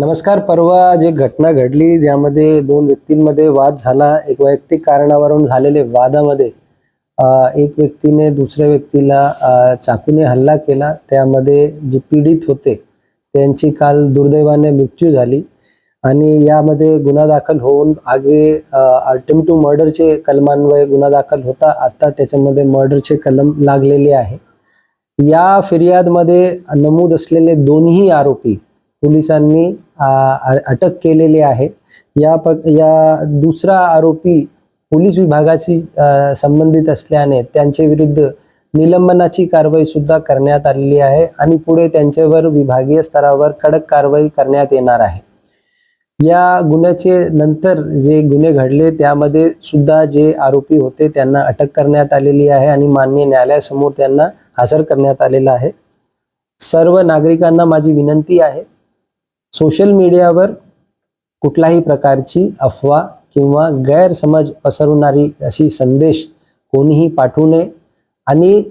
नमस्कार परवा जे घटना घडली ज्यामध्ये दोन व्यक्तींमध्ये वाद झाला. एक वैयक्तिक कारणावरून झालेले वादामध्ये एक व्यक्तीने दुसऱ्या व्यक्तीला चाकूने हल्ला केला. त्यामध्ये जे पीडित होते त्यांची काल दुर्दैवाने मृत्यू झाली आणि यामध्ये गुन्हा दाखल होऊन आगे अटेम्प्ट टू मर्डरचे कलमान्वये गुन्हा दाखल होता. आता त्याच्यामध्ये मर्डरचे कलम लागलेले आहे. या फिर्यादमध्ये नमूद असलेले दोन्ही आरोपी पोलिसांनी अटक केलेली आहे. या प या दुसरा आरोपी पोलीस विभागाशी संबंधित असल्याने त्यांच्या विरुद्ध निलंबनाची कारवाई सुद्धा करण्यात आलेली आहे आणि पुढे त्यांच्यावर विभागीय स्तरावर कडक कारवाई करण्यात येणार आहे. या गुन्ह्याचे नंतर जे गुन्हे घडले त्यामध्ये सुद्धा जे आरोपी होते त्यांना अटक करण्यात आलेली आहे आणि मान्य न्यायालयासमोर त्यांना हजर करण्यात आलेलं आहे. सर्व नागरिकांना माझी विनंती आहे सोशल मीडियावर कुठल्याही प्रकारची अफवा किंवा गैरसमज पसरवणारी अशी संदेश कोणीही पाठवू नये. आणि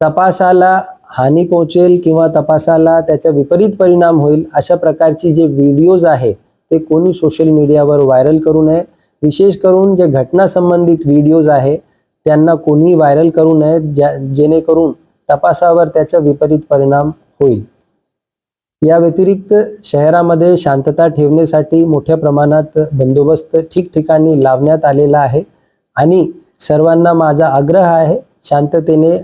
तपासाला हानी पोहोचेल किंवा तपासाला त्याचा विपरीत परिणाम होईल अशा प्रकारची जे व्हिडिओज आहे ते कोणी सोशल मीडियावर व्हायरल करू नये. विशेष करून जे घटना संबंधित व्हिडिओज आहे त्यांना कोणी व्हायरल करू नये ज्या जेणेकरून तपासावर त्याचा विपरीत परिणाम होईल. या व्यतिरिक्त शहरामध्ये शांतता ठेवण्यासाठी मोठ्या प्रमाणात बंदोबस्त ठिकठिकाणी लावण्यात आलेला आहे. आणि सर्वांना माझा आग्रह आहे शांततेने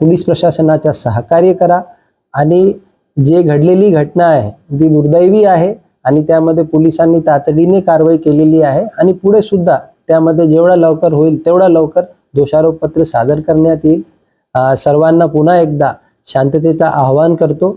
पोलीस प्रशासनाच्या सहकार्य करा. आणि जे घडलेली घटना आहे ती दुर्दैवी आहे आणि त्यामध्ये पोलिसांनी तातडीने कारवाई केलेली आहे. आणि पुढे सुद्धा त्यामध्ये जेवढा लवकर होईल तेवढा लवकर दोषारोपपत्र सादर करण्यात येईल. सर्वांना पुन्हा एकदा शांततेचा आवाहन करतो.